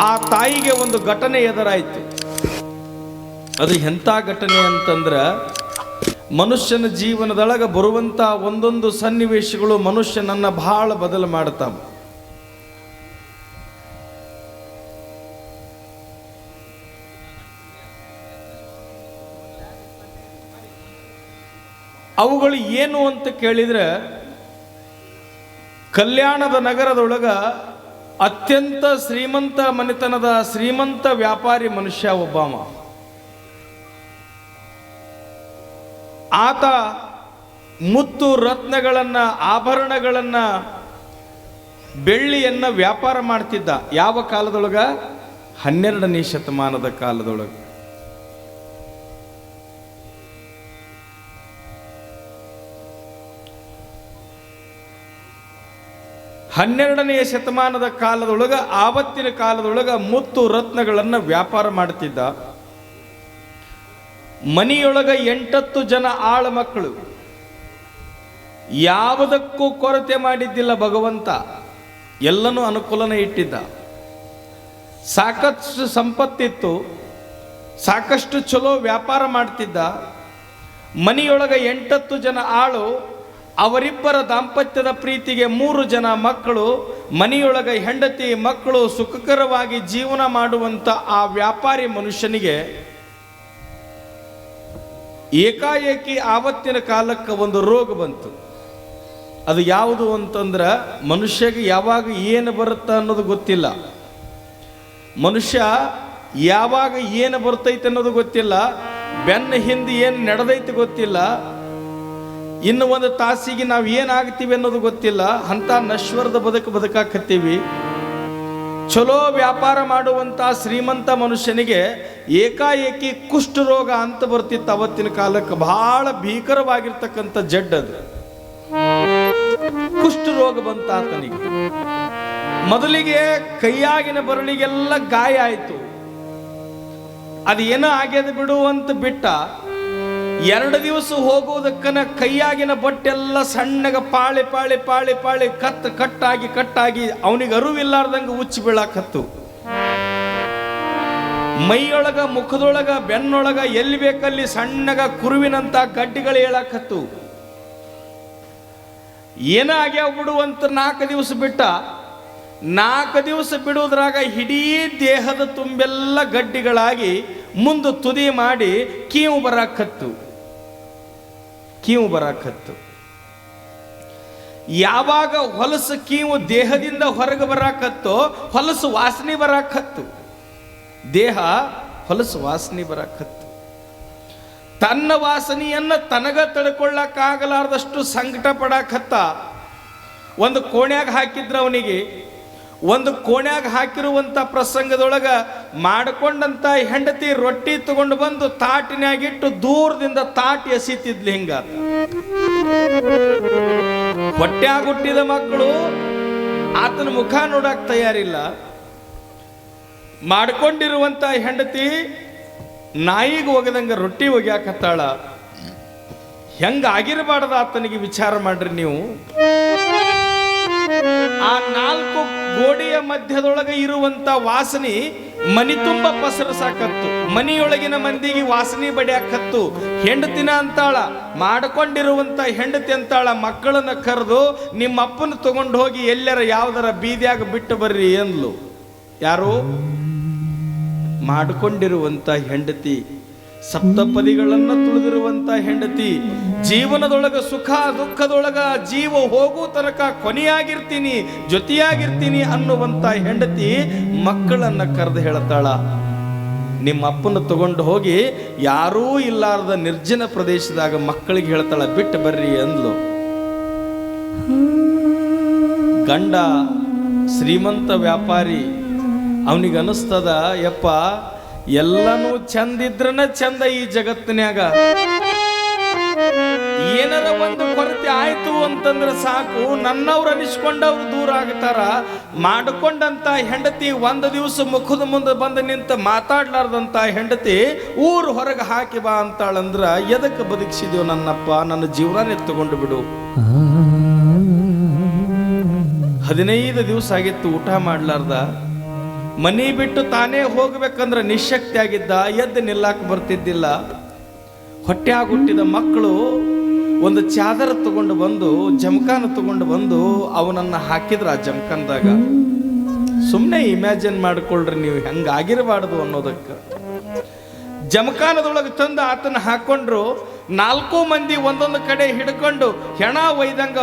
ಆ ತಾಯಿಗೆ ಒಂದು ಘಟನೆ ಎದುರಾಯಿತು. ಅದು ಎಂಥ ಘಟನೆ ಅಂತಂದ್ರೆ ಮನುಷ್ಯನ ಜೀವನದೊಳಗೆ ಬರುವಂಥ ಒಂದೊಂದು ಸನ್ನಿವೇಶಗಳು ಮನುಷ್ಯನನ್ನ ಬಹಳ ಬದಲು ಮಾಡ್ತಾವೆ. ಅವುಗಳು ಏನು ಅಂತ ಕೇಳಿದರೆ ಕಲ್ಯಾಣದ ನಗರದೊಳಗ ಅತ್ಯಂತ ಶ್ರೀಮಂತ ಮನೆತನದ ಶ್ರೀಮಂತ ವ್ಯಾಪಾರಿ ಮನುಷ್ಯ ಒಬ್ಬಾಮ. ಆತ ಮುತ್ತು ರತ್ನಗಳನ್ನು, ಆಭರಣಗಳನ್ನು, ಬೆಳ್ಳಿಯನ್ನು ವ್ಯಾಪಾರ ಮಾಡ್ತಿದ್ದ. ಯಾವ ಕಾಲದೊಳಗ? ಹನ್ನೆರಡನೇ ಶತಮಾನದ ಕಾಲದೊಳಗೆ. ಹನ್ನೆರಡನೆಯ ಶತಮಾನದ ಕಾಲದೊಳಗ, ಆವತ್ತಿನ ಕಾಲದೊಳಗ ಮುತ್ತು ರತ್ನಗಳನ್ನು ವ್ಯಾಪಾರ ಮಾಡ್ತಿದ್ದ. ಮನೆಯೊಳಗ ಎಂಟತ್ತು ಜನ ಆಳ ಮಕ್ಕಳು. ಯಾವುದಕ್ಕೂ ಕೊರತೆ ಮಾಡಿದ್ದಿಲ್ಲ ಭಗವಂತ. ಎಲ್ಲನೂ ಅನುಕೂಲನ ಇಟ್ಟಿದ್ದ. ಸಾಕಷ್ಟು ಸಂಪತ್ತಿತ್ತು. ಸಾಕಷ್ಟು ಚಲೋ ವ್ಯಾಪಾರ ಮಾಡ್ತಿದ್ದ. ಮನೆಯೊಳಗ ಎಂಟತ್ತು ಜನ ಆಳು ಅವರಿಬ್ಬರ ದಾಂಪತ್ಯದ ಪ್ರೀತಿಗೆ ಮೂರು ಜನ ಮಕ್ಕಳು, ಮನೆಯೊಳಗ ಹೆಂಡತಿ ಮಕ್ಕಳು ಸುಖಕರವಾಗಿ ಜೀವನ ಮಾಡುವಂಥ ಆ ವ್ಯಾಪಾರಿ ಮನುಷ್ಯನಿಗೆ ಏಕಾಏಕಿ ಆವತ್ತಿನ ಕಾಲಕ್ಕೆ ಒಂದು ರೋಗ ಬಂತು. ಅದು ಯಾವುದು ಅಂತಂದ್ರೆ ಮನುಷ್ಯಗೆ ಯಾವಾಗ ಏನು ಬರುತ್ತೆ ಅನ್ನೋದು ಗೊತ್ತಿಲ್ಲ. ಮನುಷ್ಯ ಯಾವಾಗ ಏನು ಬರ್ತೈತೆ ಅನ್ನೋದು ಗೊತ್ತಿಲ್ಲ. ಬೆನ್ನ ಹಿಂದೆ ಏನು ನಡೆದೈತೆ ಗೊತ್ತಿಲ್ಲ. ಇನ್ನು ಒಂದು ತಾಸಿಗೆ ನಾವು ಏನಾಗ್ತೀವಿ ಅನ್ನೋದು ಗೊತ್ತಿಲ್ಲ. ಅಂತ ನಶ್ವರದ ಬದುಕು ಬದುಕಾಕತ್ತೀವಿ. ಚಲೋ ವ್ಯಾಪಾರ ಮಾಡುವಂಥ ಶ್ರೀಮಂತ ಮನುಷ್ಯನಿಗೆ ಏಕಾಏಕಿ ಕುಷ್ಠರೋಗ ಅಂತ ಬರ್ತಿತ್ತು ಅವತ್ತಿನ ಕಾಲಕ್ಕೆ. ಬಹಳ ಭೀಕರವಾಗಿರ್ತಕ್ಕಂಥ ಜಡ್ ಅದು. ಕುಷ್ಠರೋಗ ಬಂತ ಆತನಿಗೆ. ಮೊದಲಿಗೆ ಕೈಯಾಗಿನ ಬರಳಿಗೆಲ್ಲ ಗಾಯ ಆಯಿತು. ಅದು ಏನೋ ಆಗ್ಯದ ಬಿಡು ಅಂತ ಬಿಟ್ಟ. ಎರಡು ದಿವಸ ಹೋಗುವುದಕ್ಕನ ಕೈಯಾಗಿನ ಬಟ್ಟೆಲ್ಲ ಸಣ್ಣಗ ಪಾಳಿ ಪಾಳಿ ಪಾಳಿ ಪಾಳಿ ಕತ್ ಕಟ್ಟಾಗಿ ಕಟ್ಟಾಗಿ ಅವನಿಗೆ ಅರಿವಿಲ್ಲಾರ್ದಂಗೆ ಉಚ್ಚಿ ಬೀಳಾಕತ್ತು. ಮೈಯೊಳಗ ಮುಖದೊಳಗ ಬೆನ್ನೊಳಗ ಎಲ್ಲಿ ಬೇಕಲ್ಲಿ ಸಣ್ಣಗ ಕುರುವಿನಂತ ಗಡ್ಡಿಗಳು ಹೇಳಾಕತ್ತು. ಏನಾಗ್ಯಾವ ಬಿಡು ಅಂತ ನಾಲ್ಕು ದಿವಸ ಬಿಟ್ಟ ನಾಲ್ಕು ದಿವಸ ಬಿಡುವುದ್ರಾಗ ಇಡೀ ದೇಹದ ತುಂಬೆಲ್ಲ ಗಡ್ಡಿಗಳಾಗಿ ಮುಂದೆ ತುದಿ ಮಾಡಿ ಕೀವು ಬರಾಕತ್ತು ಕೀವು ಬರಾಕತ್ತು ಯಾವಾಗ ಹೊಲಸು ಕೀವು ದೇಹದಿಂದ ಹೊರಗೆ ಬರಾಕತ್ತೋ ಹೊಲಸು ವಾಸನೆ ಬರಾಕತ್ತು ದೇಹ ಹೊಲಸು ವಾಸನೆ ಬರಾಕತ್ತು ತನ್ನ ವಾಸನೆಯನ್ನ ತನಗ ತಡ್ಕೊಳ್ಳಕ್ಕಾಗಲಾರ್ದಷ್ಟು ಸಂಕಟ ಪಡಾಕತ್ತ ಒಂದು ಕೋಣ್ಯಾಗ ಹಾಕಿದ್ರ ಅವನಿಗೆ ಒಂದು ಕೋಣ್ಯಾಗ ಹಾಕಿರುವಂತ ಪ್ರಸಂಗದೊಳಗ ಮಾಡಿಕೊಂಡಂತ ಹೆಂಡತಿ ರೊಟ್ಟಿ ತಗೊಂಡು ಬಂದು ತಾಟಿನಾಗಿಟ್ಟು ದೂರದಿಂದ ತಾಟಿ ಎಸಿತಿದ್ಲಿ ಹಿಂಗ. ಹೊಟ್ಯಾಗ ಹುಟ್ಟಿದ ಮಕ್ಕಳು ಆತನ ಮುಖ ನೋಡಕ್ ತಯಾರಿಲ್ಲ. ಮಾಡ್ಕೊಂಡಿರುವಂತ ಹೆಂಡತಿ ನಾಯಿಗೆ ಒಗದಂಗ ರೊಟ್ಟಿ ಒಗ್ಯಾಕತ್ತಾಳ. ಹೆಂಗ ಆಗಿರಬಾರ್ದ ಆತನಿಗೆ ವಿಚಾರ ಮಾಡ್ರಿ ನೀವು? ಆ ನಾಲ್ಕು ಗೋಡೆಯ ಮಧ್ಯದೊಳಗೆ ಇರುವಂತ ವಾಸನೆ ಮನಿ ತುಂಬ ಪಸರಸಾಕತ್ತು ಮನಿಯೊಳಗಿನ ಮಂದಿಗೆ ವಾಸನೆ ಬಡಿಯಾಕತ್ತು ಹೆಂಡತಿನ ಅಂತಾಳ, ಮಾಡಿಕೊಂಡಿರುವಂತ ಹೆಂಡತಿ ಅಂತಾಳ ಮಕ್ಕಳನ್ನ ಕರೆದು ನಿಮ್ಮ ಅಪ್ಪನ ತಗೊಂಡು ಹೋಗಿ ಎಲ್ಲರ ಯಾವ್ದಾರ ಬೀದಿಯಾಗ ಬಿಟ್ಟು ಬರ್ರಿ ಎಂದ್ಲು ಯಾರು? ಮಾಡಿಕೊಂಡಿರುವಂತ ಹೆಂಡತಿ. ಸಪ್ತಪದಿಗಳನ್ನ ತುಳಿದಿರುವಂತ ಹೆಂಡತಿ. ಜೀವನದೊಳಗ ಸುಖ, ದುಃಖದೊಳಗ ಜೀವ ಹೋಗೋ ತನಕ ಕೊನೆಯಾಗಿರ್ತೀನಿ, ಜೊತೆಯಾಗಿರ್ತೀನಿ ಅನ್ನುವಂತ ಹೆಂಡತಿ ಮಕ್ಕಳನ್ನ ಕರೆದು ಹೇಳ್ತಾಳ ನಿಮ್ಮ ಅಪ್ಪನ ತಗೊಂಡು ಹೋಗಿ ಯಾರೂ ಇಲ್ಲಾರದ ನಿರ್ಜನ ಪ್ರದೇಶದಾಗ ಮಕ್ಕಳಿಗೆ ಹೇಳ್ತಾಳ, ಬಿಟ್ಟು ಬರ್ರಿ ಅಂದ್ಲು. ಗಂಡ ಶ್ರೀಮಂತ ವ್ಯಾಪಾರಿ, ಅವನಿಗೆ ಅನಿಸ್ತದ, ಯಪ್ಪ, ಎಲ್ಲನೂ ಚಂದಿದ್ರನ ಚಂದ ಈ ಜಗತ್ತಿನ್ಯಾಗ. ಏನಾರ ಒಂದು ಕೊರತೆ ಆಯ್ತು ಅಂತಂದ್ರೆ ಸಾಕು, ನನ್ನವ್ರು ಅನಿಸ್ಕೊಂಡವ್ರು ದೂರ ಆಗ್ತಾರ. ಮಾಡಿಕೊಂಡಂತ ಹೆಂಡತಿ ಒಂದು ದಿವಸ ಮುಖದ ಮುಂದೆ ಬಂದು ನಿಂತ ಮಾತಾಡ್ಲಾರ್ದಂತ ಹೆಂಡತಿ ಊರು ಹೊರಗೆ ಹಾಕಿ ಬಾ ಅಂತಾಳಂದ್ರ ಎದಕ್ಕೆ ಬದುಕಿಸಿದೆವು ನನ್ನಪ್ಪ, ನನ್ನ ಜೀವನ ತಗೊಂಡು ಬಿಡು. ಹದಿನೈದು ದಿವಸ ಆಗಿತ್ತು ಊಟ ಮಾಡ್ಲಾರ್ದ. ಮನಿ ಬಿಟ್ಟು ತಾನೇ ಹೋಗ್ಬೇಕಂದ್ರೆ ನಿಶಕ್ತಿ ಆಗಿದ್ದ ಎದ್ದು ನಿಲ್ಲಾಕ ಬರ್ತಿದ್ದಿಲ್ಲ. ಹೊಟ್ಟೆ ಹುಟ್ಟಿದ ಮಕ್ಕಳು ಒಂದು ಚಾದರ ತಗೊಂಡು ಬಂದು, ಜಮಖಾನ ತಗೊಂಡು ಬಂದು ಅವನನ್ನ ಹಾಕಿದ್ರ ಆ ಜಮಖಾನದಾಗ. ಸುಮ್ಮನೆ ಇಮ್ಯಾಜಿನ್ ಮಾಡ್ಕೊಳ್ರಿ, ನೀವು ಹೆಂಗಾಗಿರಬಾರ್ದು ಅನ್ನೋದಕ್ಕೆ. ಜಮಖಾನದೊಳಗೆ ತಂದು ಆತನ ಹಾಕೊಂಡ್ರು, ನಾಲ್ಕು ಮಂದಿ ಒಂದೊಂದು ಕಡೆ ಹಿಡ್ಕೊಂಡು ಹೆಣ ಒಯ್ದಂಗ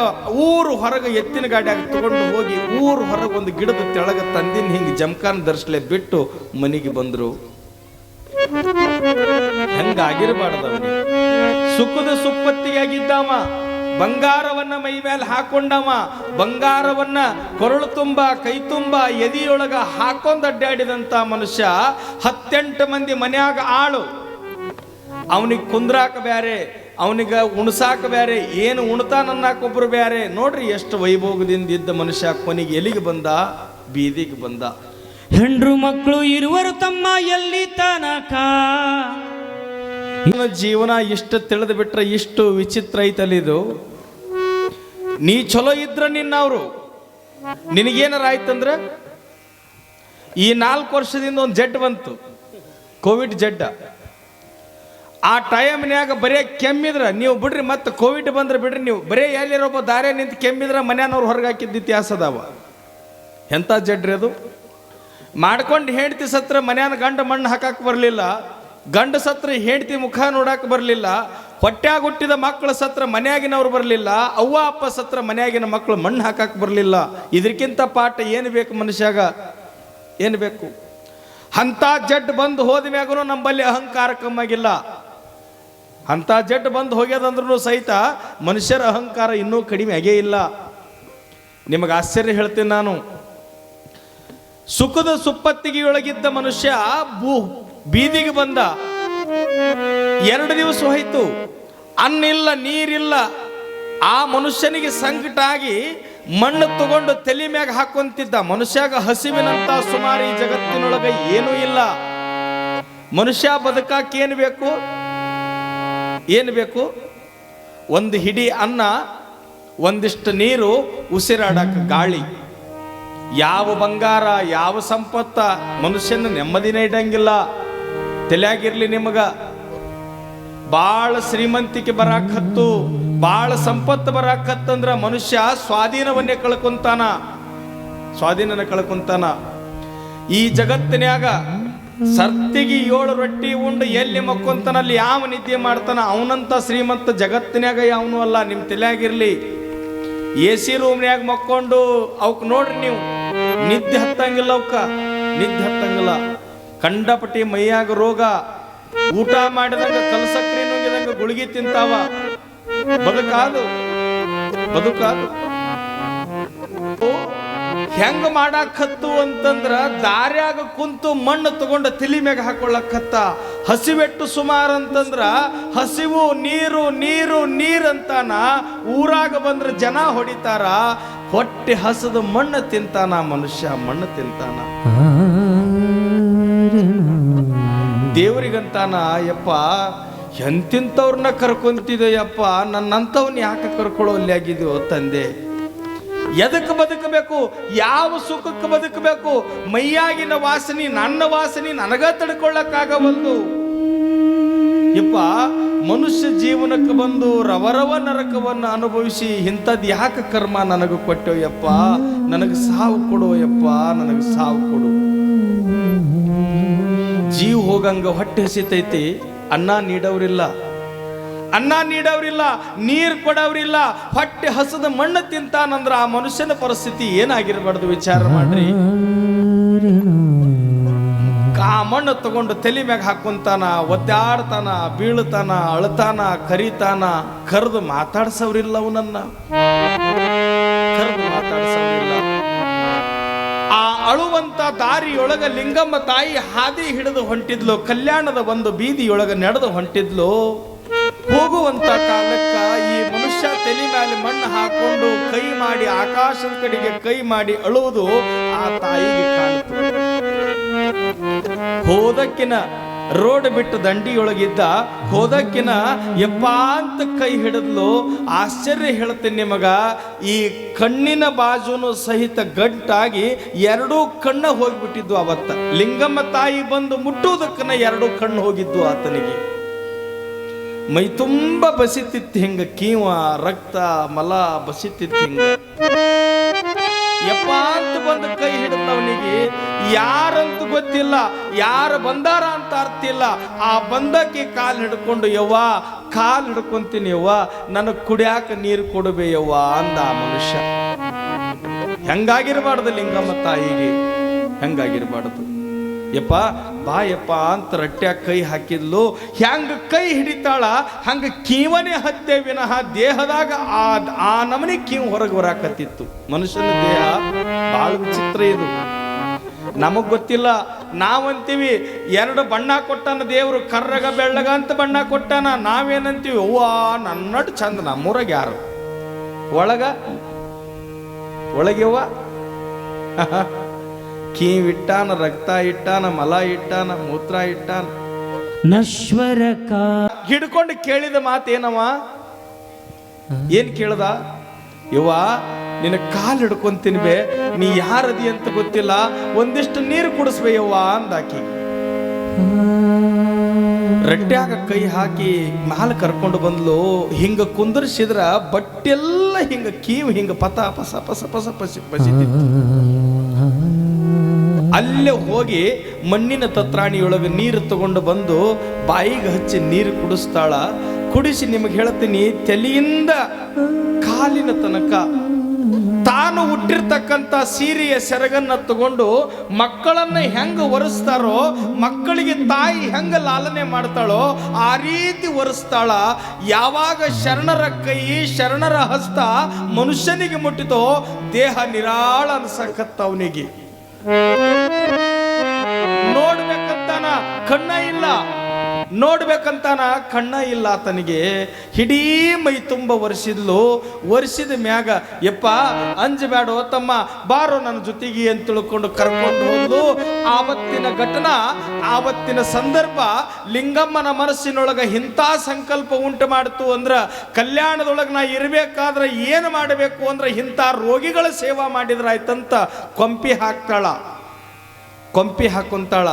ಊರು ಹೊರಗೆ ಎತ್ತಿನ ಗಾಡಿಯಾಗ ತಗೊಂಡು ಹೋಗಿ ಊರು ಹೊರಗೆ ಒಂದು ಗಿಡದ ತೆಳಗ ತಂದಿನ ಹಿಂಗೆ ಜಮಖಾನ ದರ್ಶಲೆ ಬಿಟ್ಟು ಮನೆಗೆ ಬಂದ್ರು. ಹೆಂಗಾಗಿರಬಾರ್ದು ಸುಖದ ಸುಪ್ಪತ್ತಿಯಾಗಿದ್ದಾವ ಬಂಗಾರವನ್ನ ಮೈ ಮೇಲೆ ಹಾಕೊಂಡವ ಬಂಗಾರವನ್ನ ಕೊರಳು ತುಂಬ, ಕೈ ತುಂಬ, ಎದಿಯೊಳಗ ಹಾಕೊಂಡ್ ಅಡ್ಡಾಡಿದಂತ ಮನುಷ್ಯ ಹತ್ತೆಂಟು ಮಂದಿ ಮನ್ಯಾಗ ಆಳು. ಅವನಿಗೆ ಕುಂದ್ರಾಕ ಬ್ಯಾರೆ, ಅವನಿಗೆ ಉಣಸಾಕ ಬ್ಯಾರೆ, ಏನು ಉಣ್ತಾನನ್ನಾಕೊಬ್ರು ಬ್ಯಾರೆ. ನೋಡ್ರಿ ಎಷ್ಟು ವೈಭೋಗದಿಂದ ಇದ್ದ ಮನುಷ್ಯ ಕೊನೆಗೆ ಎಲ್ಲಿಗೆ ಬಂದ, ಬೀದಿಗೆ ಬಂದ. ಹೆಂಡ್ರು ಮಕ್ಕಳು ಇರುವರು ತಮ್ಮ ಎಲ್ಲಿ ತನಕ? ಇನ್ನು ಜೀವನ ಇಷ್ಟು ತಿಳಿದು ಬಿಟ್ರೆ ಇಷ್ಟು ವಿಚಿತ್ರ ಐತಲ್ಲಿ ನೀ ಚಲೋ ಇದ್ರ ನಿನ್ನವರು. ನಿನಗೇನಾರ ಆಯ್ತಂದ್ರೆ, ಈ ನಾಲ್ಕು ವರ್ಷದಿಂದ ಒಂದು ಜಡ್ ಬಂತು, ಕೋವಿಡ್ ಜಡ್ಡ ಆ ಟೈಮ್ನ್ಯಾಗ ಬರೇ ಕೆಮ್ಮಿದ್ರೆ, ನೀವು ಬಿಡ್ರಿ ಮತ್ತೆ ಕೋವಿಡ್ ಬಂದ್ರೆ ಬಿಡ್ರಿ, ನೀವು ಬರೇ ಎಲ್ಲಿರೊಬ್ಬ ದಾರೆ ನಿಂತು ಕೆಮ್ಮಿದ್ರೆ ಮನೆಯವ್ರು ಹೊರಗೆ ಹಾಕಿದ್ದ ಇತಿಹಾಸ ಅದಾವ. ಎಂಥ ಜಡ್ರಿ ಅದು? ಮಾಡ್ಕೊಂಡು ಹೆಂಡ್ತಿ ಸತ್ರ ಮನ್ಯಾನ ಗಂಡ ಮಣ್ಣು ಹಾಕಕ್ಕೆ ಬರಲಿಲ್ಲ. ಗಂಡ ಸತ್ರ ಹೆಂಡತಿ ಮುಖ ನೋಡಕ್ಕೆ ಬರಲಿಲ್ಲ, ಹೊಟ್ಯಾಗ ಹುಟ್ಟಿದ ಮಕ್ಕಳ ಸತ್ರ ಮನೆಯಾಗಿನವ್ರು ಬರಲಿಲ್ಲ, ಅವ್ವ ಅಪ್ಪ ಸತ್ರ ಮನೆಯಾಗಿನ ಮಕ್ಕಳು ಮಣ್ಣು ಹಾಕಕ್ಕೆ ಬರಲಿಲ್ಲ. ಇದಕ್ಕಿಂತ ಪಾಠ ಏನು ಬೇಕು ಮನುಷ್ಯಾಗ? ಏನು ಬೇಕು? ಅಂಥ ಜಡ್ ಬಂದು ಹೋದ ಮ್ಯಾಗೂ ನಮ್ಮಲ್ಲಿ ಅಹಂಕಾರ ಕಮ್ಮಾಗಿಲ್ಲ. ಅಂಥ ಜಡ್ ಬಂದು ಹೋಗ್ಯದಂದ್ರೂ ಸಹಿತ ಮನುಷ್ಯರ ಅಹಂಕಾರ ಇನ್ನೂ ಕಡಿಮೆ ಆಗೇ ಇಲ್ಲ. ನಿಮಗೆ ಆಶ್ಚರ್ಯ ಹೇಳ್ತೀನಿ ನಾನು. ಸುಖದ ಸುಪ್ಪತ್ತಿಗೆ ಒಳಗಿದ್ದ ಮನುಷ್ಯ ಭೂ ಬೀದಿಗೆ ಬಂದ. ಎರಡು ದಿವಸ ಹೋಯಿತು. ಅನ್ನಿಲ್ಲ, ನೀರಿಲ್ಲ. ಆ ಮನುಷ್ಯನಿಗೆ ಸಂಕಟ ಆಗಿ ಮಣ್ಣು ತಗೊಂಡು ತಲೆ ಮ್ಯಾಗ ಹಾಕೊಂತಿದ್ದ. ಮನುಷ್ಯಾಗ ಹಸಿವಿನಂತ ಸುಮಾರು ಈ ಜಗತ್ತಿನೊಳಗೆ ಏನೂ ಇಲ್ಲ. ಮನುಷ್ಯ ಬದುಕಾಕ ಏನು ಬೇಕು? ಏನು ಬೇಕು? ಒಂದು ಹಿಡಿ ಅನ್ನ, ಒಂದಿಷ್ಟು ನೀರು ಉಸಿರಾಡಕ್ಕೆ ಗಾಳಿ. ಯಾವ ಬಂಗಾರ, ಯಾವ ಸಂಪತ್ತ ಮನುಷ್ಯನ ನೆಮ್ಮದಿನೇ ಇಡಂಗಿಲ್ಲ. ತಲೆಯಾಗಿರ್ಲಿ ನಿಮಗ. ಬಾಳ ಶ್ರೀಮಂತಿಕೆ ಬರಾಕತ್ತು ಬಾಳ ಸಂಪತ್ತು ಬರಾಕತ್ತಂದ್ರ ಮನುಷ್ಯ ಸ್ವಾಧೀನವನ್ನೇ ಕಳ್ಕೊಂತಾನ. ಸ್ವಾಧೀನನ ಕಳ್ಕೊಂತಾನ. ಈ ಜಗತ್ತಿನ್ಯಾಗ ಸರ್ತಿಗೆ ಏಳು ರೊಟ್ಟಿ ಉಂಡು ಎಲ್ಲಿ ಮಕ್ಕೊಂತಾನ, ಅಲ್ಲಿ ಯಾವ ನಿದ್ದೆ ಮಾಡ್ತಾನ, ಅವನಂತ ಶ್ರೀಮಂತ ಜಗತ್ತಿನ್ಯಾಗ ಯಾವನು ಅಲ್ಲ. ನಿಮ್ಮ ತಲೆಯಾಗಿರ್ಲಿ. ಎ ಸಿ ರೂಮ್ನ್ಯಾಗ ಮಕ್ಕೊಂಡು ಅವಕ್ ನೋಡ್ರಿ ನೀವು. ನಿದ್ದೆ ಹತ್ತಂಗಿಲ್ಲ ಅವಕ್ಕ ನಿದ್ದೆ ಹತ್ತಂಗಿಲ್ಲ. ಕಂಡಪಟ್ಟಿ ಮೈಯಾಗ ರೋಗ, ಊಟ ಮಾಡಿದಾಗ ಕಲಸಕ್ರೆ ನುಂಗಿದಾಗ ಗುಳಿಗೆ ತಿಂತಾವ. ಬದುಕಾದು ಬದುಕಾದು. ಹೆಂಗ ಮಾಡಾಕತ್ತು ಅಂತಂದ್ರ ದಾರ್ಯಾಗ ಕುಂತು ಮಣ್ಣು ತಗೊಂಡ ತಿಲಿ ಮ್ಯಾಗ ಹಾಕೊಳ್ಳಕತ್ತ ಹಸಿವೆಟ್ಟು ಸುಮಾರು ಅಂತಂದ್ರ ಹಸಿವು, ನೀರು ನೀರು ನೀರಂತಾನ ಊರಾಗ ಬಂದ್ರ ಜನ ಹೊಡಿತಾರ. ಹೊಟ್ಟೆ ಹಸದ ಮಣ್ಣು ತಿಂತಾನ ಮನುಷ್ಯ, ಮಣ್ಣು ತಿಂತಾನ. ದೇವರಿಗಂತಾನ ಯಪ್ಪ, ಎಂತಿಂಥವ್ರನ್ನ ಕರ್ಕೊಂತಿದೆಯಪ್ಪ ನನ್ನಂಥವ್ನ ಯಾಕೆ ಕರ್ಕೊಳ್ಳೋ ಅಲ್ಲಿ ಆಗಿದೆಯೋ ತಂದೆ? ಎದಕ್ಕೆ ಬದುಕಬೇಕು? ಯಾವ ಸುಖಕ್ಕೆ ಬದುಕಬೇಕು? ಮೈಯಾಗಿನ ವಾಸನೆ, ನನ್ನ ವಾಸನೆ ನನಗ ತಡ್ಕೊಳ್ಳಕ್ಕಾಗಬಲ್ದು ಯಪ್ಪ, ಮನುಷ್ಯ ಜೀವನಕ್ಕೆ ಬಂದು ರವರವ ನರಕವನ್ನು ಅನುಭವಿಸಿ ಇಂಥದ್ದು ಯಾಕೆ ಕರ್ಮ ನನಗೆ ಕೊಟ್ಟೋ ನನಗೆ ಸಾವು ಕೊಡು ಯಪ್ಪ ನನಗೆ ಸಾವು ಕೊಡು. ಜೀವ ಹೋಗಂಗ ಹೊಟ್ಟೆ ಹಸಿತೈತಿ, ಅನ್ನ ನೀಡವ್ರಿಲ್ಲ. ಅನ್ನ ನೀಡವರಿಲ್ಲ, ನೀರು ಕೊಡವರಿಲ್ಲ, ಹೊಟ್ಟೆ ಹಸದ ಮಣ್ಣು ತಿಂತಾನಂದ್ರ ಆ ಮನುಷ್ಯನ ಪರಿಸ್ಥಿತಿ ಏನಾಗಿರ್ಬಾರ್ದು ವಿಚಾರ ಮಾಡ್ರಿ. ಆ ಮಣ್ಣು ತಗೊಂಡು ತಲೆ ಮ್ಯಾಗ ಹಾಕೊಂತಾನ, ಒದ್ದಾಡ್ತಾನ, ಬೀಳ್ತಾನ, ಅಳ್ತಾನ, ಕರಿತಾನ, ಕರೆದು ಮಾತಾಡ್ಸವ್ರಿಲ್ಲ ಅವನನ್ನ. ಕರೆದು ಮಾತಾಡ್ಸವ್ರಿಲ್ಲ. ಆ ಅಳುವಂತ ದಾರಿಯೊಳಗ ಲಿಂಗಮ್ಮ ತಾಯಿ ಹಾದಿ ಹಿಡಿದು ಹೊಂಟಿದ್ಲು, ಕಲ್ಯಾಣದ ಒಂದು ಬೀದಿಯೊಳಗ ನಡೆದು ಹೊಂಟಿದ್ಲು. ಹೋಗುವಂತ ಕಾಲಕ್ಕ ಈ ಮನುಷ್ಯ ತಲೆ ಮೇಲೆ ಮಣ್ಣು ಹಾಕೊಂಡು ಕೈ ಮಾಡಿ ಆಕಾಶದ ಕಡೆಗೆ ಕೈ ಮಾಡಿ ಅಳುವುದು ಆ ತಾಯಿಗೆ ಕಾಣಿತು ಹೋದಕ್ಕಿನ ರೋಡ್ ಬಿಟ್ಟು ದಂಡಿಯೊಳಗಿದ್ದ ಹೋದಕ್ಕಿನ ಯಪ್ಪ ಅಂತ ಕೈ ಹಿಡಿದ್ಲು. ಆಶ್ಚರ್ಯ ಹೇಳ್ತೀನಿ ನಿಮಗ, ಈ ಕಣ್ಣಿನ ಬಾಜುನು ಸಹಿತ ಗಂಟಾಗಿ ಎರಡೂ ಕಣ್ಣ ಹೋಗ್ಬಿಟ್ಟಿದ್ವು ಅವತ್ತ. ಲಿಂಗಮ್ಮ ತಾಯಿ ಬಂದು ಮುಟ್ಟುವುದಕ್ಕನ ಎರಡೂ ಕಣ್ಣು ಹೋಗಿದ್ದು ಆತನಿಗೆ. ಮೈ ತುಂಬಾ ಬಸಿತಿತ್ತು ಹಿಂಗ, ಕೀವ, ರಕ್ತ, ಮಲ ಬಸಿತಿತ್ತು ಹಿಂಗ. ಯಪ್ಪ ಅಂತ ಬಂದು ಕೈ ಹಿಡಿದವನಿಗೆ ಯಾರಂತ ಗೊತ್ತಿಲ್ಲ, ಯಾರು ಬಂದಾರ ಅಂತ ಅರ್ಥ ಇಲ್ಲ. ಆ ಬಂದಕ್ಕೆ ಕಾಲು ಹಿಡ್ಕೊಂಡು, ಯವ್ವ, ಕಾಲು ಹಿಡ್ಕೊಂತೀನಿ ಯವ್ವ, ನನಗೆ ಕುಡಿಯಾಕ ನೀರು ಕೊಡಬೇ ಯವ್ವ ಅಂದ ಆ ಮನುಷ್ಯ. ಹೆಂಗಾಗಿರ್ಬಾರ್ದು ಲಿಂಗಮ್ಮ ತಾಯಿಗೆ? ಹೆಂಗಾಗಿರ್ಬಾರ್ದು? ಯಪ್ಪ ಬಾ ಯಪ್ಪ ಅಂತ ರಟ್ಟ್ಯಾಗ ಕೈ ಹಾಕಿದ್ಲು. ಹೆಂಗ ಕೈ ಹಿಡಿತಾಳ? ಹಂಗ ಕೀವನೇ ಹತ್ತೆ ವಿನಃ ದೇಹದಾಗ ಆ ಆ ನಮನಿ ಕೀವ್ ಹೊರಗೆ ಬರಾಕತ್ತಿತ್ತು. ಮನುಷ್ಯನ ದೇಹ ಬಹಳ ವಿಚಿತ್ರ ಇದು. ನಮಗ್ ಗೊತ್ತಿಲ್ಲ, ನಾವಂತೀವಿ ಎರಡು ಬಣ್ಣ ಕೊಟ್ಟಾನ ದೇವರು, ಕರ್ರಗ ಬೆಳ್ಳಗ ಅಂತ ಬಣ್ಣ ಕೊಟ್ಟಾನ, ನಾವೇನಂತೀವಿ? ಅವ್ವ ನನ್ನಟ್ಟು ಚಂದ ನಮ್ಮೂರಾಗ ಯಾರು? ಒಳಗ? ಒಳಗೆವ್ವ ಕೀವ್ ಇಟ್ಟಾನ ರಕ್ತ ಇಟ್ಟಾನ ಮಲ ಇಟ್ಟಾನ ಮೂತ್ರ ಇಟ್ಟಾನ ನಶ್ವರ ಕಾ ಹಿಡ್ಕೊಂಡು ಕೇಳಿದ ಮಾತೇನವ ಏನ್ ಕೇಳ್ದ? ಇವ ನಿನ್ನ ಕಾಲು ಹಿಡ್ಕೊಂತೀನಿ ಬೇ ನೀ ಯಾರದಿ ಅಂತ ಗೊತ್ತಿಲ್ಲ ಒಂದಿಷ್ಟು ನೀರು ಕುಡಿಸ್ಬೇ ಯವ್ವ ಅಂದಾಕಿ. ರಟ್ಟ್ಯಾಗ ಕೈ ಹಾಕಿ ಮ್ಯಾಲ ಕರ್ಕೊಂಡು ಬಂದ್ಲು ಹಿಂಗ ಕುಂದರ್ಸಿದ್ರ ಬಟ್ಟೆಲ್ಲ ಹಿಂಗ ಕೀವ್ ಹಿಂಗ ಪತ ಪಸ ಪಸ ಪಸ ಪಸಿ ಪಸಿತಿತ್ತು. ಅಲ್ಲೇ ಹೋಗಿ ಮಣ್ಣಿನ ತತ್ರಾಣಿಯೊಳಗೆ ನೀರು ತಗೊಂಡು ಬಂದು ಬಾಯಿಗೆ ಹಚ್ಚಿ ನೀರು ಕುಡಿಸ್ತಾಳ. ಕುಡಿಸಿ ನಿಮಗೆ ಹೇಳ್ತೀನಿ, ತಲೆಯಿಂದ ಕಾಲಿನ ತನಕ ತಾನು ಹುಟ್ಟಿರ್ತಕ್ಕಂಥ ಸೀರೆಯ ಸೆರಗನ್ನ ತಗೊಂಡು ಮಕ್ಕಳನ್ನ ಹೆಂಗ ಒರೆಸ್ತಾರೋ, ಮಕ್ಕಳಿಗೆ ತಾಯಿ ಹೆಂಗ ಲಾಲನೆ ಮಾಡ್ತಾಳೋ ಆ ರೀತಿ ಒರೆಸ್ತಾಳ. ಯಾವಾಗ ಶರಣರ ಕೈ, ಶರಣರ ಹಸ್ತ ಮನುಷ್ಯನಿಗೆ ಮುಟ್ಟಿತೋ, ದೇಹ ನಿರಾಳ ಅನ್ಸಕತ್ತ ಅವನಿಗೆ ನೋಡ್ಬೇಕಂತಾನ ನೋಡ್ಬೇಕಂತಾನ ಕಣ್ಣ ಇಲ್ಲ ಆತನಿಗೆ. ಹಿಡೀ ಮೈ ತುಂಬ ಒರೆಸಿದ್ಲು. ಒರೆಸಿದ ಮ್ಯಾಗ, ಯಪ್ಪ ಅಂಜಬೇಡ ತಮ್ಮ, ಬಾರೋ ನನ್ನ ಜೊತೆಗೆ ಅಂತ ತಿಳ್ಕೊಂಡು ಕರ್ಕೊಂಡು ಹೋದ್ಲು. ಆವತ್ತಿನ ಘಟನಾ, ಆವತ್ತಿನ ಸಂದರ್ಭ ಲಿಂಗಮ್ಮನ ಮನಸ್ಸಿನೊಳಗೆ ಇಂಥ ಸಂಕಲ್ಪ ಉಂಟು ಮಾಡ್ತು ಅಂದ್ರ, ಕಲ್ಯಾಣದೊಳಗೆ ನಾ ಇರಬೇಕಾದ್ರೆ ಏನು ಮಾಡಬೇಕು ಅಂದ್ರೆ ಇಂಥ ರೋಗಿಗಳ ಸೇವಾ ಮಾಡಿದ್ರಾಯ್ತಂತ ಕೊಂಪಿ ಹಾಕ್ತಾಳ. ಕೊಂಪಿ ಹಾಕೊಂತಾಳ.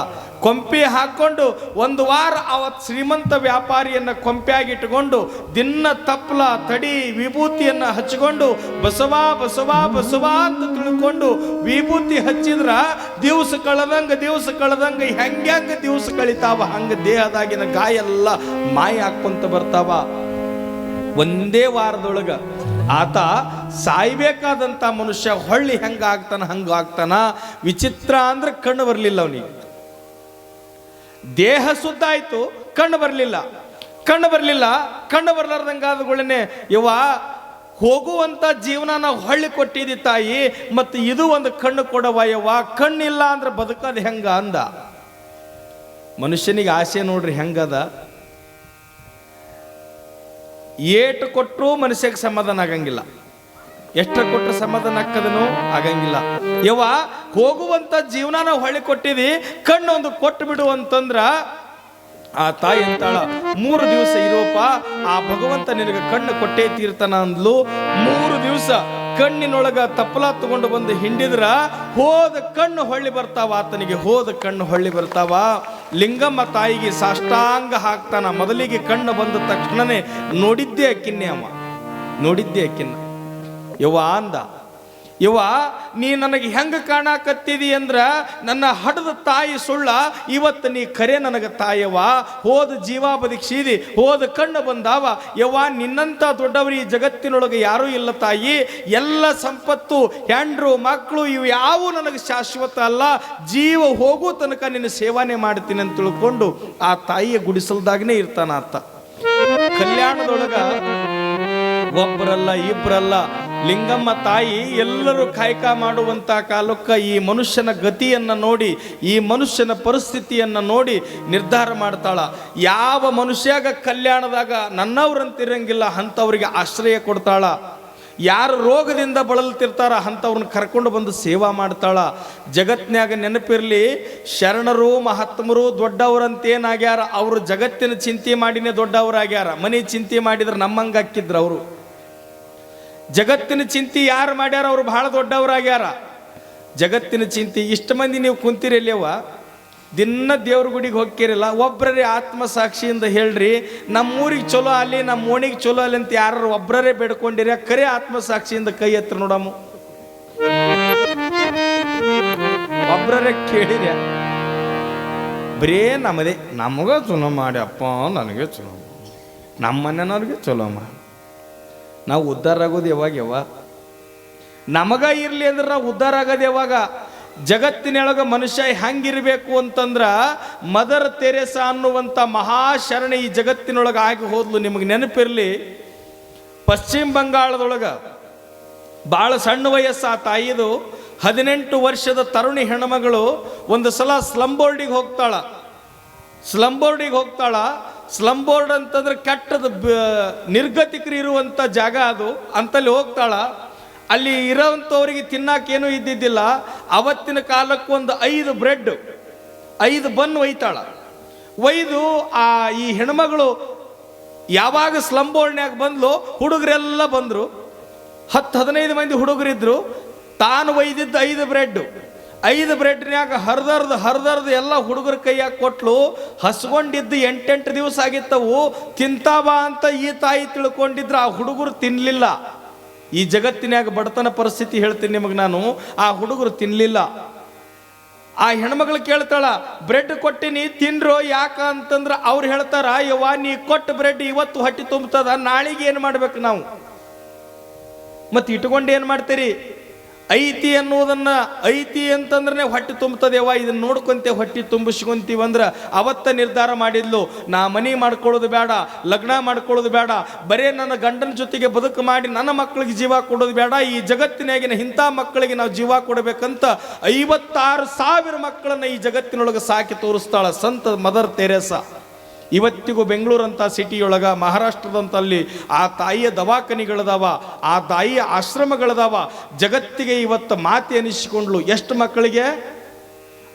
ಕೊಂಪಿ ಹಾಕ್ಕೊಂಡು ಒಂದು ವಾರ ಅವತ್ತು ಶ್ರೀಮಂತ ವ್ಯಾಪಾರಿಯನ್ನ ಕೊಂಪಿಯಾಗಿಟ್ಟುಕೊಂಡು ದಿನ ತಪ್ಪಲ ತಡಿ, ವಿಭೂತಿಯನ್ನು ಹಚ್ಕೊಂಡು ಬಸವ ಬಸವ ಬಸವ ಅಂತ ತಿಳ್ಕೊಂಡು ವಿಭೂತಿ ಹಚ್ಚಿದ್ರ ದಿವಸ ಕಳೆದಂಗೆ, ದಿವಸ ಕಳೆದಂಗ ಹೆಂಗ್ಯಾಂಗ ದಿವಸ ಕಳಿತಾವ, ಹಂಗೆ ದೇಹದಾಗಿನ ಗಾಯ ಎಲ್ಲ ಮಾಯ ಹಾಕ್ಕೊಂತ ಬರ್ತಾವ. ಒಂದೇ ವಾರದೊಳಗೆ ಆತ ಸಾಯ್ಬೇಕಾದಂಥ ಮನುಷ್ಯ ಹೊಳ್ಳಿ ಹೆಂಗೆ ಆಗ್ತಾನ, ಹಂಗ ಆಗ್ತಾನ, ವಿಚಿತ್ರ ಅಂದ್ರೆ ಕಣ್ಣು ಬರಲಿಲ್ಲ ಅವನಿಗೆ. ದೇಹ ಸುದ್ದ ಆಯ್ತು, ಕಣ್ಣು ಬರಲಿಲ್ಲ. ಕಣ್ಣು ಬರಲಿಲ್ಲ, ಕಣ್ಣು ಬರ್ಲಾರ್ದಂಗಾದಗಳನ್ನೇ ಇವ ಹೋಗುವಂತ ಜೀವನ ನಾವು ಹಳ್ಳಿ ಕೊಟ್ಟಿದ್ದಿ ತಾಯಿ, ಮತ್ತು ಇದು ಒಂದು ಕಣ್ಣು ಕೊಡವ ಯವ್ವ. ಕಣ್ಣಿಲ್ಲ ಅಂದ್ರೆ ಬದುಕೋದು ಹೆಂಗ ಅಂದ. ಮನುಷ್ಯನಿಗೆ ಆಸೆ ನೋಡ್ರಿ ಹೆಂಗದ? ಏಟು ಕೊಟ್ಟರು ಮನುಷ್ಯಗೆ ಸಮಾಧಾನ ಆಗಂಗಿಲ್ಲ. ಎಷ್ಟು ಕೊಟ್ಟರೆ ಸಮಾಧಾನ ಆಕ್ಕದನು ಆಗಂಗಿಲ್ಲ. ಯವ್ವ, ಹೋಗುವಂತ ಜೀವನ ಹೊಳ್ಳಿ ಕೊಟ್ಟಿದಿ, ಕಣ್ಣೊಂದು ಕೊಟ್ಟು ಬಿಡು ಅಂತಂದ್ರ, ಆ ತಾಯಿ ಅಂತಾಳ, ಮೂರು ದಿವಸ ಇರೋಪ, ಆ ಭಗವಂತ ನಿನಗೆ ಕಣ್ಣು ಕೊಟ್ಟೇ ತೀರ್ತಾನ ಅಂದ್ಲು. ಮೂರು ದಿವಸ ಕಣ್ಣಿನೊಳಗ ತಪ್ಪಲ ತಗೊಂಡು ಬಂದು ಹಿಂಡಿದ್ರ, ಹೋದ ಕಣ್ಣು ಹೊಳ್ಳಿ ಬರ್ತಾವ, ಆತನಿಗೆ ಹೋದ ಕಣ್ಣು ಹೊಳ್ಳಿ ಬರ್ತಾವ. ಲಿಂಗಮ್ಮ ತಾಯಿಗೆ ಸಾಷ್ಟಾಂಗ ಹಾಕ್ತಾನ, ಮೊದಲಿಗೆ ಕಣ್ಣು ಬಂದ ತಕ್ಷಣನೇ ನೋಡಿದ್ದೇ ಅಕ್ಕಿನ್ನೇ ಅಮ್ಮ ನೋಡಿದ್ದೇ ಅಕ್ಕಿನ್ನ. ಯವ್ವ ಅಂದ, ಯವ್ವ, ನೀ ನನಗೆ ಹೆಂಗೆ ಕಾಣಕತ್ತಿದಿ ಅಂದ್ರ ನನ್ನ ಹಡದ ತಾಯಿ ಸುಳ್ಳ, ಇವತ್ತು ನೀ ಕರೆ ನನಗೆ ತಾಯವ್ವ, ಹೋದ ಜೀವ ಬದುಕಿಸಿದಿ ಹೋದ ಕಣ್ಣು ಬಂದಾವ. ಯವ್ವ, ನಿನ್ನಂತ ದೊಡ್ಡವರು ಈ ಜಗತ್ತಿನೊಳಗೆ ಯಾರೂ ಇಲ್ಲ ತಾಯಿ. ಎಲ್ಲ ಸಂಪತ್ತು, ಹೆಂಡ್ರು ಮಕ್ಕಳು ಇವು ಯಾವೂ ನನಗೆ ಶಾಶ್ವತ ಅಲ್ಲ. ಜೀವ ಹೋಗೋ ತನಕ ನಿನ್ನ ಸೇವನೆ ಮಾಡ್ತೀನಿ ಅಂತ ತಿಳ್ಕೊಂಡು ಆ ತಾಯಿಯ ಗುಡಿಸಲ್ದಾಗನೇ ಇರ್ತಾನ ಅತ್ತ ಕಲ್ಯಾಣದೊಳಗ ಒಬ್ಬರಲ್ಲ ಇಬ್ಬರಲ್ಲ ಲಿಂಗಮ್ಮ ತಾಯಿ ಎಲ್ಲರೂ ಕಾಯಕ ಮಾಡುವಂಥ ಕಾಲಕ್ಕೆ ಈ ಮನುಷ್ಯನ ಗತಿಯನ್ನ ನೋಡಿ, ಈ ಮನುಷ್ಯನ ಪರಿಸ್ಥಿತಿಯನ್ನು ನೋಡಿ ನಿರ್ಧಾರ ಮಾಡ್ತಾಳ. ಯಾವ ಮನುಷ್ಯಾಗ ಕಲ್ಯಾಣದಾಗ ನನ್ನವ್ರಂತಿರಂಗಿಲ್ಲ, ಅಂಥವ್ರಿಗೆ ಆಶ್ರಯ ಕೊಡ್ತಾಳ. ಯಾರು ರೋಗದಿಂದ ಬಳಲ್ತಿರ್ತಾರ, ಅಂಥವ್ರನ್ನ ಕರ್ಕೊಂಡು ಬಂದು ಸೇವಾ ಮಾಡ್ತಾಳ. ಜಗತ್ನ್ಯಾಗ ನೆನಪಿರಲಿ, ಶರಣರು ಮಹಾತ್ಮರು ದೊಡ್ಡವರಂತೇನಾಗ್ಯಾರ, ಅವರು ಜಗತ್ತಿನ ಚಿಂತೆ ಮಾಡಿನೇ ದೊಡ್ಡವರಾಗ್ಯಾರ. ಮನೆ ಚಿಂತೆ ಮಾಡಿದ್ರೆ ನಮ್ಮಂಗೆ ಹಾಕಿದ್ರು ಅವರು. ಜಗತ್ತಿನ ಚಿಂತೆ ಯಾರು ಮಾಡ್ಯಾರ? ಅವ್ರು ಬಹಳ ದೊಡ್ಡವರಾಗ್ಯಾರ. ಜಗತ್ತಿನ ಚಿಂತೆ, ಇಷ್ಟು ಮಂದಿ ನೀವು ಕುಂತಿರಲ್ಲವ ದಿನ ದೇವ್ರ ಗುಡಿಗೆ ಹೋಗ್ತಿರಲ್ಲ. ಒಬ್ಬರೇ ಆತ್ಮಸಾಕ್ಷಿಯಿಂದ ಹೇಳ್ರಿ, ನಮ್ಮೂರಿಗೆ ಚಲೋ ಅಲ್ಲಿ ನಮ್ಮ ಓಣಿಗೆ ಚಲೋ ಅಲ್ಲಿ ಅಂತ ಯಾರು ಒಬ್ಬರೇ ಬೇಡ್ಕೊಂಡಿರ, ಕರೆ ಆತ್ಮಸಾಕ್ಷಿಯಿಂದ ಕೈ ಎತ್ರ ನೋಡಮ್ಮ. ಒಬ್ಬರೇ ಕೇಳಿರ. ಬರೇ ನಮ್ಮದೇ, ನಮಗ ಚಲೋ ಮಾಡಿ, ಅಪ್ಪ ನನಗೆ ಚಲೋ. ನಮ್ಮ ಮನೆಯವ್ರಿಗೆ ಚಲೋ ಮಾಡಿ. ನಾವು ಉದ್ಧಾರ ಆಗೋದು ಯಾವಾಗ ಯಾವ ನಮಗ ಇರಲಿ ಅಂದ್ರೆ ನಾವು ಉದ್ಧಾರ ಆಗೋದು ಯಾವಾಗ? ಜಗತ್ತಿನೊಳಗೆ ಮನುಷ್ಯ ಹೆಂಗಿರಬೇಕು ಅಂತಂದ್ರ ಮದರ್ ತೆರೆಸ ಅನ್ನುವಂಥ ಮಹಾಶರಣೆ ಈ ಜಗತ್ತಿನೊಳಗೆ ಆಗಿ ಹೋದ್ಲು. ನಿಮಗೆ ನೆನಪಿರಲಿ, ಪಶ್ಚಿಮ ಬಂಗಾಳದೊಳಗೆ ಭಾಳ ಸಣ್ಣ ವಯಸ್ಸು ಆ ತಾಯಿದು. ಹದಿನೆಂಟು ವರ್ಷದ ತರುಣಿ ಹೆಣ್ಮಗಳು ಒಂದು ಸಲ ಸ್ಲಂಬೋರ್ಡಿಗೆ ಹೋಗ್ತಾಳ. ಸ್ಲಂಬೋರ್ಡಿಗೆ ಹೋಗ್ತಾಳ. ಸ್ಲಮ್ ಬೋರ್ಡ್ ಅಂತಂದ್ರೆ ಕೆಟ್ಟದ ನಿರ್ಗತಿಕರು ಇರುವಂಥ ಜಾಗ ಅದು. ಅಂತಲ್ಲಿ ಹೋಗ್ತಾಳ. ಅಲ್ಲಿ ಇರೋವಂಥವ್ರಿಗೆ ತಿನ್ನಕ್ಕೇನು ಇದ್ದಿದ್ದಿಲ್ಲ. ಅವತ್ತಿನ ಕಾಲಕ್ಕೆ ಒಂದು ಐದು ಬ್ರೆಡ್ ಐದು ಬನ್ ಒಯ್ತಾಳ. ಒಯ್ದು ಆ ಈ ಹೆಣ್ಮಗಳು ಯಾವಾಗ ಸ್ಲಮ್ ಬೋರ್ಡ್ನ್ಯಾಗ ಬಂದ್ಲು, ಹುಡುಗರೆಲ್ಲ ಬಂದರು. ಹತ್ತು, ಹದಿನೈದು ಮಂದಿ ಹುಡುಗರಿದ್ರು. ತಾನು ಒಯ್ದಿದ್ದ ಐದು ಬ್ರೆಡ್ ಐದು ಬ್ರೆಡ್ನ್ಯಾಗ ಹರಿದರ್ದು ಹರಿದರ್ದು ಎಲ್ಲ ಹುಡುಗರ ಕೈಯಾಗ ಕೊಟ್ಲು. ಹಸ್ಕೊಂಡಿದ್ದು ಎಂಟೆಂಟು ದಿವಸ ಆಗಿತ್ತವು. ತಿಂತಾವ ಅಂತ ಈ ತಾಯಿ ತಿಳ್ಕೊಂಡಿದ್ರೆ, ಆ ಹುಡುಗರು ತಿನ್ನಲಿಲ್ಲ ಈ ಜಗತ್ತಿನ್ಯಾಗ ಬಡತನ ಪರಿಸ್ಥಿತಿ ಹೇಳ್ತೀನಿ ನಿಮಗೆ ನಾನು. ಆ ಹುಡುಗರು ತಿನ್ನಲಿಲ್ಲ ಆ ಹೆಣ್ಮಗಳು ಕೇಳ್ತಾಳ, ಬ್ರೆಡ್ ಕೊಟ್ಟಿನಿ, ತಿನ್ರೋ ಯಾಕ? ಅಂತಂದ್ರೆ ಅವ್ರು ಹೇಳ್ತಾರ, ಯವ್ವ, ನೀ ಕೊಟ್ಟು ಬ್ರೆಡ್ ಇವತ್ತು ಹೊಟ್ಟೆ ತುಂಬುತ್ತದ ನಾಳಿಗೆ ಏನು ಮಾಡ್ಬೇಕು ನಾವು? ಮತ್ತೆ ಇಟ್ಕೊಂಡು ಏನು ಮಾಡ್ತೀರಿ? ಐತಿ ಅನ್ನೋದನ್ನು ಐತಿ ಅಂತಂದ್ರೆ ಹೊಟ್ಟೆ ತುಂಬುತ್ತದೇವ ಇದನ್ನ ನೋಡ್ಕೊಂತೆ, ಹೊಟ್ಟೆ ತುಂಬಿಸ್ಕೊಂತೀವಿ ಅಂದ್ರೆ ಅವತ್ತ ನಿರ್ಧಾರ ಮಾಡಿದ್ಲು. ನಾ ಮನೆ ಮಾಡ್ಕೊಳ್ಳೋದು ಬೇಡ ಲಗ್ನ ಮಾಡ್ಕೊಳ್ಳೋದು ಬೇಡ ಬರೇ ನನ್ನ ಗಂಡನ ಜೊತೆಗೆ ಬದುಕು ಮಾಡಿ ನನ್ನ ಮಕ್ಕಳಿಗೆ ಜೀವ ಕೊಡೋದು ಬೇಡ ಈ ಜಗತ್ತಿನಾಗಿನ ಇಂಥ ಮಕ್ಕಳಿಗೆ ನಾವು ಜೀವ ಕೊಡಬೇಕಂತ ಐವತ್ತಾರು ಸಾವಿರ ಮಕ್ಕಳನ್ನ ಈ ಜಗತ್ತಿನೊಳಗೆ ಸಾಕಿ ತೋರಿಸ್ತಾಳೆ ಸಂತ ಮದರ್ ತೆರೇಸಾ. ಇವತ್ತಿಗೂ ಬೆಂಗಳೂರಂಥ ಸಿಟಿಯೊಳಗ, ಮಹಾರಾಷ್ಟ್ರದಂತಲ್ಲಿ ಆ ತಾಯಿಯ ದವಾಖಾನಿಗಳದಾವ, ಆ ತಾಯಿಯ ಆಶ್ರಮಗಳದಾವ. ಜಗತ್ತಿಗೆ ಇವತ್ತು ಮಾತೆ ಅನಿಸಿಕೊಂಡ್ಲು ಎಷ್ಟು ಮಕ್ಕಳಿಗೆ?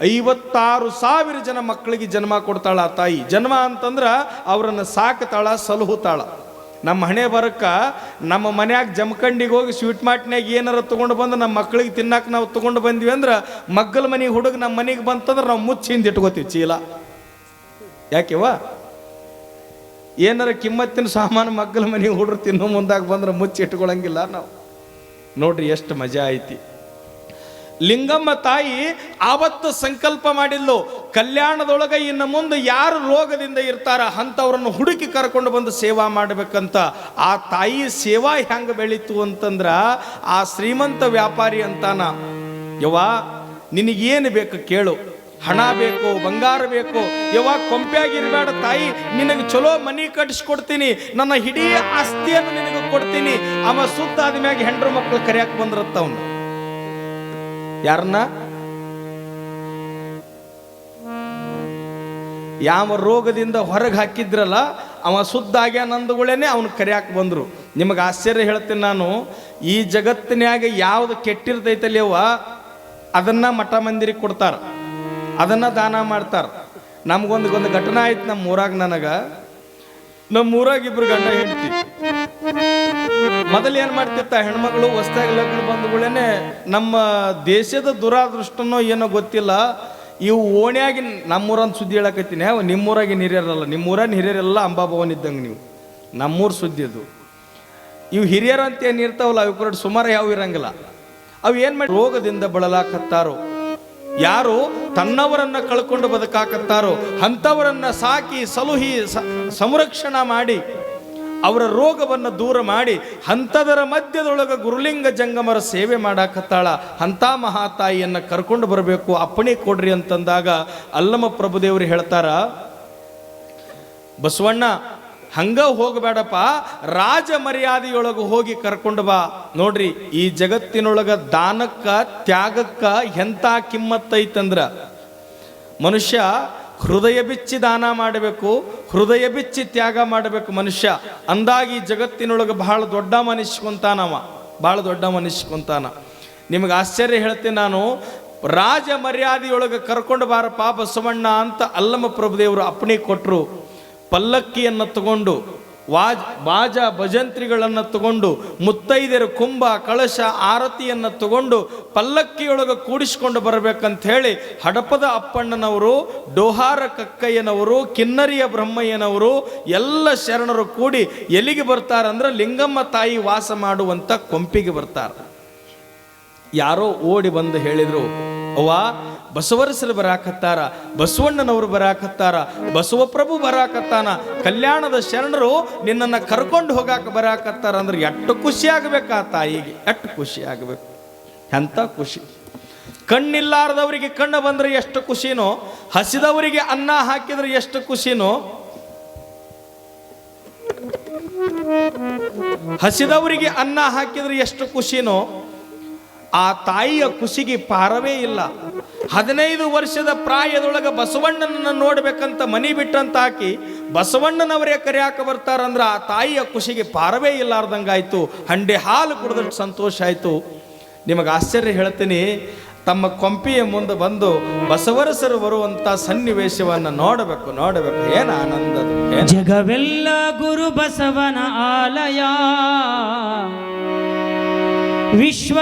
ಐವತ್ತಾರು ಸಾವಿರ ಜನ ಮಕ್ಕಳಿಗೆ ಜನ್ಮ ಕೊಡ್ತಾಳ ಆ ತಾಯಿ. ಜನ್ಮ ಅಂತಂದ್ರೆ ಅವರನ್ನು ಸಾಕ್ತಾಳ ಸಲಹುತ್ತಾಳ ನಮ್ಮ ಹಣೆ ಬರಕ್ಕ ನಮ್ಮ ಮನ್ಯಾಗ ಜಮಖಂಡಿಗೆ ಹೋಗಿ ಸ್ವೀಟ್ ಮಾಟ್ನ್ಯಾಗ ಏನಾರ ತೊಗೊಂಡು ಬಂದು ನಮ್ಮ ಮಕ್ಕಳಿಗೆ ತಿನ್ನಕ್ಕೆ ನಾವು ತೊಗೊಂಡು ಬಂದ್ವಿ ಅಂದ್ರೆ ಮಗ್ಗಲ ಮನೆಗೆ ಹುಡುಗ ನಮ್ಮ ಮನೆಗೆ ಬಂತಂದ್ರೆ ನಾವು ಮುಚ್ಚಿಂದ ಇಟ್ಕೋತೀವಿ ಚೀಲ. ಯಾಕೆವ ಏನಾರ ಕಿಮ್ಮತ್ತಿನ ಸಾಮಾನು ಮಗ್ಗಲ ಮನೆ ಹುಡ್ರು ತಿನ್ನೋ ಮುಂದಾಗ ಬಂದ್ರೆ ಮುಚ್ಚಿ ಇಟ್ಕೊಳಂಗಿಲ್ಲ ನಾವು. ನೋಡ್ರಿ ಎಷ್ಟು ಮಜಾ ಐತಿ. ಲಿಂಗಮ್ಮ ತಾಯಿ ಆವತ್ತು ಸಂಕಲ್ಪ ಮಾಡಿದ್ಲು. ಕಲ್ಯಾಣದೊಳಗೆ ಇನ್ನು ಮುಂದೆ ಯಾರು ರೋಗದಿಂದ ಇರ್ತಾರ ಅಂಥವ್ರನ್ನು ಹುಡುಕಿ ಕರ್ಕೊಂಡು ಬಂದು ಸೇವಾ ಮಾಡಬೇಕಂತ. ಆ ತಾಯಿ ಸೇವಾ ಹೆಂಗೆ ಬೆಳೀತು ಅಂತಂದ್ರ ಆ ಶ್ರೀಮಂತ ವ್ಯಾಪಾರಿ ಅಂತಾನ. ಯವ್ವ, ನಿನಗೇನು ಬೇಕು ಕೇಳು. ಹಣ ಬೇಕು, ಬಂಗಾರ ಬೇಕು. ಯಾವಾಗ ಕೊಂಪೆಯಾಗಿರ್ಬೇಡ ತಾಯಿ. ನಿನಗೆ ಚಲೋ ಮನಿ ಕಟ್ಟಿಸ್ಕೊಡ್ತೀನಿ ನನ್ನ ಇಡೀ ಆಸ್ತಿಯನ್ನು ನಿನಗೆ ಕೊಡ್ತೀನಿ. ಅವ ಸುತ್ತ ಆದ್ಮ್ಯಾಗ ಹೆಂಡ್ರ ಮಕ್ಕಳು ಕರೆಯಕ್ಕೆ ಬಂದಿರತ್ತ ಅವನು. ಯಾರನ್ನ ಯಾವ ರೋಗದಿಂದ ಹೊರಗೆ ಹಾಕಿದ್ರಲ್ಲ, ಅವ ಸುದ್ದಾಗೆ ನಂದುಗಳೇನೆ ಅವನು ಕರಿಯಾಕ ಬಂದರು. ನಿಮಗೆ ಆಶ್ಚರ್ಯ ಹೇಳ್ತೀನಿ ನಾನು. ಈ ಜಗತ್ತಿನ್ಯಾಗ ಯಾವ್ದು ಕೆಟ್ಟಿರ್ತೈತಲ್ಲಿ ಅದನ್ನು ಅದನ್ನ ಮಠ ಮಂದಿರಿಗೆ ಕೊಡ್ತಾರ. ಅದನ್ನ ದಾನ ಮಾಡ್ತಾರೆ. ನಮ್ಗೊಂದು ಒಂದು ಘಟನೆ ಆಯ್ತು ನಮ್ಮ ಊರಾಗ ನನಗೆ. ನಮ್ಮ ಊರಾಗ ಇಬ್ರು ಗಂಡ ಹೆಂಡತಿ. ಮೊದಲು ಏನು ಮಾಡ್ತಿತ್ತ, ಹೆಣ್ಮಗಳು ಹೊಸ್ದಾಗಿ ಲಗ್ನ ಬಂದ್ಗಳೇನೆ ನಮ್ಮ ದೇಶದ ದುರಾದೃಷ್ಟನೋ ಏನೋ ಗೊತ್ತಿಲ್ಲ. ಇವು ಓಣ್ಯಾಗಿ ನಮ್ಮೂರಂದು ಸುದ್ದಿ ಹೇಳಕತ್ತೀನಿ. ಅವ್ ನಿಮ್ಮೂರಾಗಿನ ಹಿರಿಯರಲ್ಲ ನಿಮ್ಮೂರಾಗಿ ಹಿರಿಯರೆಲ್ಲ ಅಂಬಾಭವನ್ ಇದ್ದಂಗೆ ನೀವು. ನಮ್ಮೂರು ಸುದ್ದಿ ಅದು. ಇವು ಹಿರಿಯರು ಅಂತ ಏನು ಇರ್ತಾವಲ್ಲ ಕೂಡ ಸುಮಾರು ಯಾವ ಇರಂಗಿಲ್ಲ. ಅವು ಏನು ಮಾಡಿ, ರೋಗದಿಂದ ಬಳಲಾಕತ್ತಾರೋ. ಯಾರು ತನ್ನವರನ್ನ ಕಳ್ಕೊಂಡು ಬದುಕಾಕತ್ತಾರೋ, ಅಂಥವರನ್ನು ಸಾಕಿ ಸಲುಹಿ ಸಂರಕ್ಷಣೆ ಮಾಡಿ, ಅವರ ರೋಗವನ್ನು ದೂರ ಮಾಡಿ ಹಂತದರ ಮಧ್ಯದೊಳಗೆ ಗುರುಲಿಂಗ ಜಂಗಮರ ಸೇವೆ ಮಾಡಾಕತ್ತಾಳ, ಅಂಥ ಮಹಾತಾಯಿಯನ್ನು ಕರ್ಕೊಂಡು ಬರಬೇಕು, ಅಪ್ಪಣೆ ಕೊಡ್ರಿ ಅಂತಂದಾಗ ಅಲ್ಲಮ ಪ್ರಭುದೇವರು ಹೇಳ್ತಾರ, ಬಸವಣ್ಣ ಹಂಗ ಹೋಗಬೇಡಪ್ಪ, ರಾಜ ಮರ್ಯಾದೆಯೊಳಗೆ ಹೋಗಿ ಕರ್ಕೊಂಡು ಬಾ. ನೋಡ್ರಿ, ಈ ಜಗತ್ತಿನೊಳಗ ದಾನಕ್ಕ, ತ್ಯಾಗಕ್ಕ ಎಂಥ ಕಿಮ್ಮತ್ತೈತಂದ್ರ. ಮನುಷ್ಯ ಹೃದಯ ಬಿಚ್ಚಿ ದಾನ ಮಾಡಬೇಕು, ಹೃದಯ ಬಿಚ್ಚಿ ತ್ಯಾಗ ಮಾಡಬೇಕು ಮನುಷ್ಯ. ಅಂದಾಗಿ ಜಗತ್ತಿನೊಳಗೆ ಬಹಳ ದೊಡ್ಡ ಮನುಷ್ಯಂತಾನವ ಭಾಳ ದೊಡ್ಡ ಮನುಷ್ಯಕೊಂತಾನ ನಿಮಗೆ ಆಶ್ಚರ್ಯ ಹೇಳ್ತೀನಿ ನಾನು, ರಾಜ ಮರ್ಯಾದೆಯೊಳಗೆ ಕರ್ಕೊಂಡು ಬಾರಪ್ಪ ಬಸವಣ್ಣ ಅಂತ ಅಲ್ಲಮ ಪ್ರಭುದೇವರು ಅಪ್ಪಣೆ ಕೊಟ್ಟರು ಪಲ್ಲಕ್ಕಿಯನ್ನು ತಗೊಂಡು, ವಾಜ್, ಬಾಜ ಭಜಂತ್ರಿಗಳನ್ನು ತಗೊಂಡು, ಮುತ್ತೈದೆಯರು ಕುಂಭ, ಕಳಶ, ಆರತಿಯನ್ನು ತಗೊಂಡು ಪಲ್ಲಕ್ಕಿಯೊಳಗೆ ಕೂಡಿಸಿಕೊಂಡು ಬರಬೇಕಂತ ಹೇಳಿ ಹಡಪದ ಅಪ್ಪಣ್ಣನವರು, ಡೋಹಾರ ಕಕ್ಕಯ್ಯನವರು, ಕಿನ್ನರಿಯ ಬ್ರಹ್ಮಯ್ಯನವರು ಎಲ್ಲ ಶರಣರು ಕೂಡಿ ಎಲ್ಲಿಗೆ ಬರ್ತಾರಂದ್ರೆ ಲಿಂಗಮ್ಮ ತಾಯಿ ವಾಸ ಮಾಡುವಂಥ ಕೊಂಪಿಗೆ ಬರ್ತಾರೆ. ಯಾರೋ ಓಡಿ ಬಂದು ಹೇಳಿದರು, ಅವ್ವ ಬಸವರಸರು ಬರಾಕತ್ತಾರ, ಬಸವಣ್ಣನವರು ಬರಾಕತ್ತಾರ, ಬಸವಪ್ರಭು ಬರಾಕತ್ತಾನ, ಕಲ್ಯಾಣದ ಶರಣರು ನಿನ್ನನ್ನು ಕರ್ಕೊಂಡು ಹೋಗಾಕ ಬರಾಕತ್ತಾರ ಅಂದ್ರೆ ಎಷ್ಟು ಖುಷಿ ಆಗ್ಬೇಕಾ ತಾಯಿಗೆ, ಎಷ್ಟು ಖುಷಿ ಆಗಬೇಕು ಎಂಥ ಖುಷಿ. ಕಣ್ಣಿಲ್ಲಾರದವರಿಗೆ ಕಣ್ಣು ಬಂದ್ರೆ ಎಷ್ಟು ಖುಷಿನೋ, ಹಸಿದವರಿಗೆ ಅನ್ನ ಹಾಕಿದ್ರೆ ಎಷ್ಟು ಖುಷಿನೋ, ಹಸಿದವರಿಗೆ ಅನ್ನ ಹಾಕಿದ್ರೆ ಎಷ್ಟು ಖುಷಿನೋ ಆ ತಾಯಿಯ ಖುಷಿಗೆ ಪಾರವೇ ಇಲ್ಲ. ಹದಿನೈದು ವರ್ಷದ ಪ್ರಾಯದೊಳಗೆ ಬಸವಣ್ಣನನ್ನು ನೋಡ್ಬೇಕಂತ ಮನಿ ಬಿಟ್ಟಂತ ಹಾಕಿ ಬಸವಣ್ಣನವರೇ ಕರೆಯಾಕ ಬರ್ತಾರಂದ್ರೆ ಆ ತಾಯಿಯ ಖುಷಿಗೆ ಪಾರವೇ ಇಲ್ಲಾರ್ದಂಗಾಯ್ತು. ಹಂಡೆ ಹಾಲು ಕುಡಿದಷ್ಟು ಸಂತೋಷ ಆಯಿತು. ನಿಮಗೆ ಆಶ್ಚರ್ಯ ಹೇಳ್ತೀನಿ, ತಮ್ಮ ಕೊಂಪಿಯ ಮುಂದೆ ಬಂದು ಬಸವರಸರು ಬರುವಂತ ಸನ್ನಿವೇಶವನ್ನು ನೋಡಬೇಕು ನೋಡಬೇಕು. ಏನು ಆನಂದದು ಏನು? ಜಗವೆಲ್ಲ ಗುರು ಬಸವನ ಆಲಯ. ವಿಶ್ವ